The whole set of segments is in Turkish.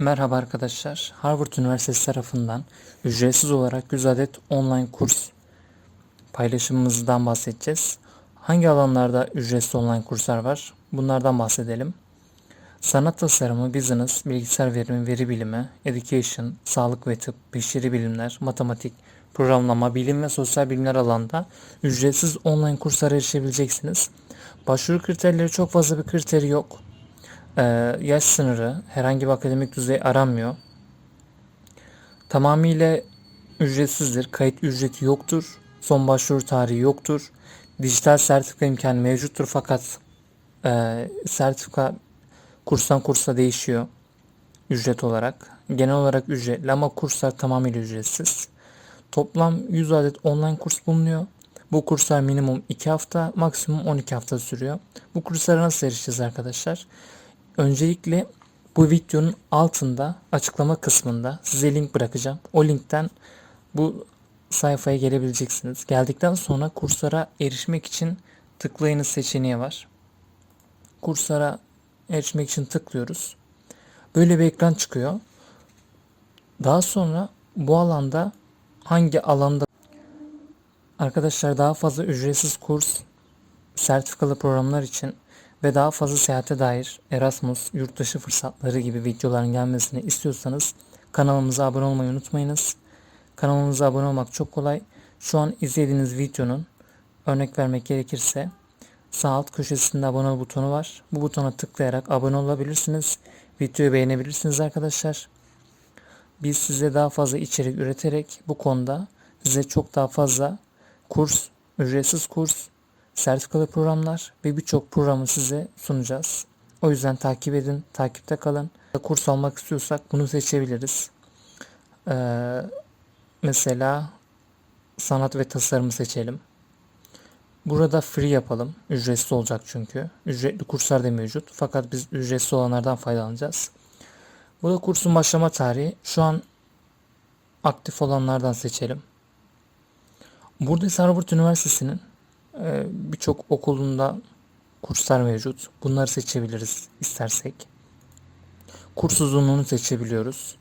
Merhaba arkadaşlar. Harvard Üniversitesi tarafından ücretsiz olarak 100 adet online kurs paylaşımımızdan bahsedeceğiz. Hangi alanlarda ücretsiz online kurslar var? Bunlardan bahsedelim. Sanat tasarımı, business, bilgisayar verimi, veri bilimi, education, sağlık ve tıp, beşeri bilimler, matematik, programlama, bilim ve sosyal bilimler alanında ücretsiz online kurslara erişebileceksiniz. Başvuru kriterleri çok fazla bir kriteri yok. Ee, yaş sınırı, herhangi bir akademik düzey aranmıyor. Tamamıyla ücretsizdir. Kayıt ücreti yoktur. Son başvuru tarihi yoktur. Dijital sertifika imkanı mevcuttur fakat e, sertifika kurstan kursa değişiyor ücret olarak. Genel olarak ücretli ama kurslar tamamıyla ücretsiz. Toplam 100 adet online kurs bulunuyor. Bu kurslar minimum 2 hafta, maksimum 12 hafta sürüyor. Bu kurslara nasıl erişeceğiz arkadaşlar? Öncelikle bu videonun altında açıklama kısmında size link bırakacağım. O linkten bu sayfaya gelebileceksiniz. Geldikten sonra kurslara erişmek için tıklayınız seçeneği var. Kurslara erişmek için tıklıyoruz. Böyle bir ekran çıkıyor. Daha sonra bu alanda hangi alanda arkadaşlar daha fazla ücretsiz kurs sertifikalı programlar için ve daha fazla seyahate dair Erasmus, yurtdışı fırsatları gibi videoların gelmesini istiyorsanız kanalımıza abone olmayı unutmayınız. Kanalımıza abone olmak çok kolay. Şu an izlediğiniz videonun örnek vermek gerekirse sağ alt köşesinde abone ol butonu var. Bu butona tıklayarak abone olabilirsiniz. Videoyu beğenebilirsiniz arkadaşlar. Biz size daha fazla içerik üreterek bu konuda size çok daha fazla kurs, ücretsiz kurs, sertifikalı programlar ve birçok programı size sunacağız. O yüzden takip edin, takipte kalın. Kurs almak istiyorsak bunu seçebiliriz. Ee, mesela sanat ve tasarımı seçelim. Burada free yapalım. Ücretsiz olacak çünkü. Ücretli kurslar da mevcut. Fakat biz ücretsiz olanlardan faydalanacağız. Burada kursun başlama tarihi. Şu an aktif olanlardan seçelim. Burada ise Harvard Üniversitesi'nin birçok okulunda kurslar mevcut. Bunları seçebiliriz istersek. Kurs uzunluğunu seçebiliyoruz.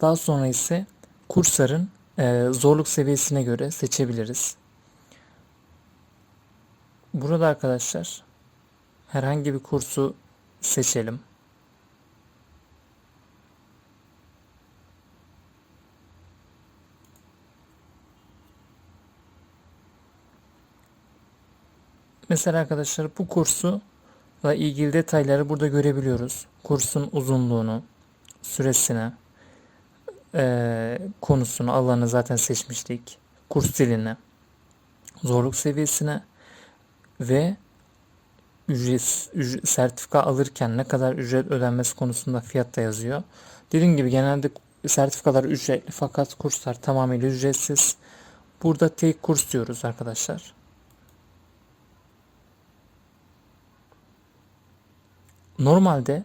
Daha sonra ise kursların e, zorluk seviyesine göre seçebiliriz. Burada arkadaşlar herhangi bir kursu seçelim. Mesela arkadaşlar bu kursu ile ilgili detayları burada görebiliyoruz. Kursun uzunluğunu, süresini, e, konusunu, alanı zaten seçmiştik. Kurs dilini, zorluk seviyesine ve ücret, ücret sertifika alırken ne kadar ücret ödenmesi konusunda fiyat da yazıyor. Dediğim gibi genelde sertifikalar ücretli fakat kurslar tamamıyla ücretsiz. Burada tek kurs diyoruz arkadaşlar. Normalde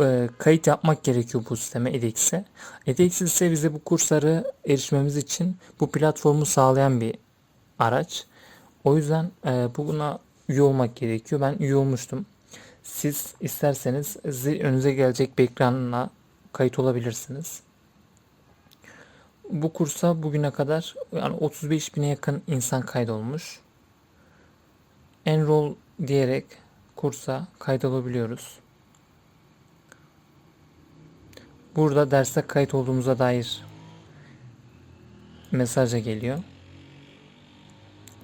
e, kayıt yapmak gerekiyor bu sisteme edX'e. edX ise bize bu kursları erişmemiz için bu platformu sağlayan bir araç. O yüzden e, buna üye olmak gerekiyor. Ben üye olmuştum. Siz isterseniz önünüze gelecek bir ekranla kayıt olabilirsiniz. Bu kursa bugüne kadar yani 35 bine yakın insan kaydolmuş. Enroll diyerek kursa kaydolabiliyoruz. Burada derste kayıt olduğumuza dair mesaja geliyor.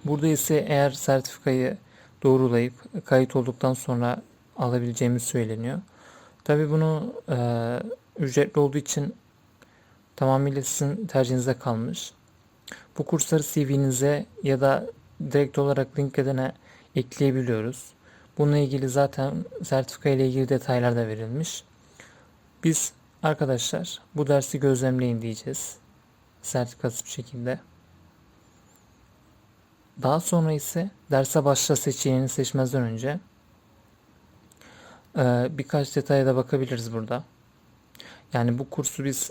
Burada ise eğer sertifikayı doğrulayıp kayıt olduktan sonra alabileceğimiz söyleniyor. Tabi bunu e, ücretli olduğu için tamamıyla sizin tercihinize kalmış. Bu kursları CV'nize ya da direkt olarak LinkedIn'e ekleyebiliyoruz. Bununla ilgili zaten sertifika ile ilgili detaylar da verilmiş. Biz arkadaşlar bu dersi gözlemleyin diyeceğiz. Sertifikasız bir şekilde. Daha sonra ise derse başla seçeneğini seçmezden önce e, birkaç detaya da bakabiliriz burada. Yani bu kursu biz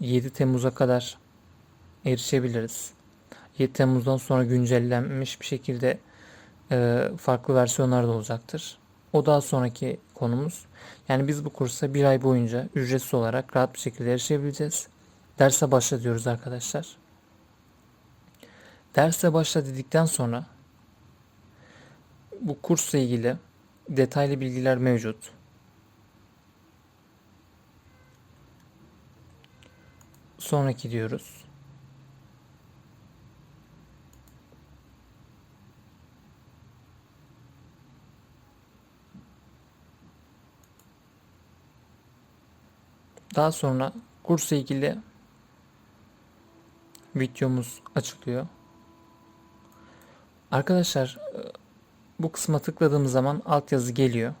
7 Temmuz'a kadar erişebiliriz. 7 Temmuz'dan sonra güncellenmiş bir şekilde e, farklı versiyonlar da olacaktır. O daha sonraki konumuz. Yani biz bu kursa bir ay boyunca ücretsiz olarak rahat bir şekilde erişebileceğiz. Derse başla diyoruz arkadaşlar. Derse başla dedikten sonra bu kursla ilgili detaylı bilgiler mevcut. Sonraki diyoruz. Daha sonra kursla ilgili videomuz açılıyor. Arkadaşlar e, bu kısma tıkladığımız zaman altyazı geliyor.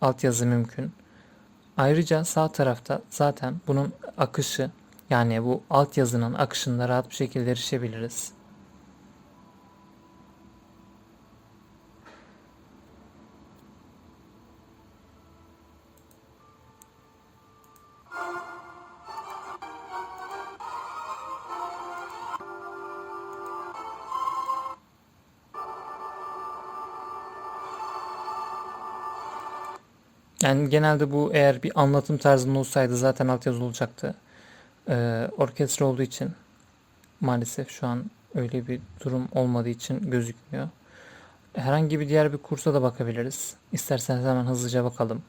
Altyazı mümkün. Ayrıca sağ tarafta zaten bunun akışı yani bu altyazının akışında rahat bir şekilde erişebiliriz. Yani genelde bu eğer bir anlatım tarzında olsaydı zaten altyazı olacaktı. Ee, orkestra olduğu için maalesef şu an öyle bir durum olmadığı için gözükmüyor. Herhangi bir diğer bir kursa da bakabiliriz. İsterseniz hemen hızlıca bakalım.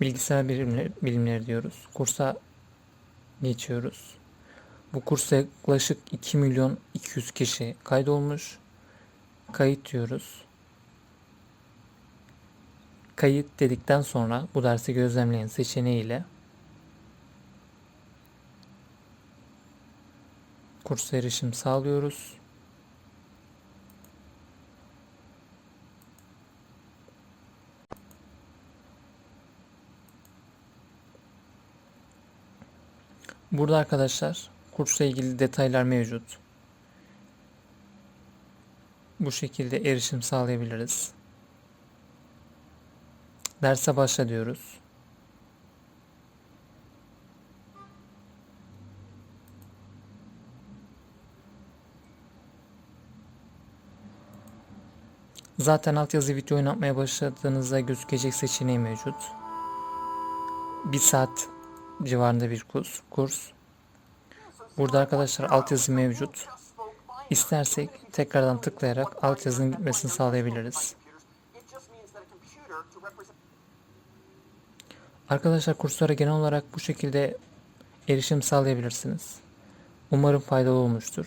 Bilgisayar bilimleri, bilimleri diyoruz. Kursa geçiyoruz. Bu kursa yaklaşık 2 milyon 200 kişi kaydolmuş. Kayıt diyoruz. Kayıt dedikten sonra bu dersi gözlemleyin seçeneğiyle kursa erişim sağlıyoruz. Burada arkadaşlar kursla ilgili detaylar mevcut. Bu şekilde erişim sağlayabiliriz. Derse başla diyoruz. Zaten altyazı video oynatmaya başladığınızda gözükecek seçeneği mevcut. Bir saat civarında bir kurs. kurs. Burada arkadaşlar altyazı mevcut. İstersek tekrardan tıklayarak altyazının gitmesini sağlayabiliriz. Arkadaşlar kurslara genel olarak bu şekilde erişim sağlayabilirsiniz. Umarım faydalı olmuştur.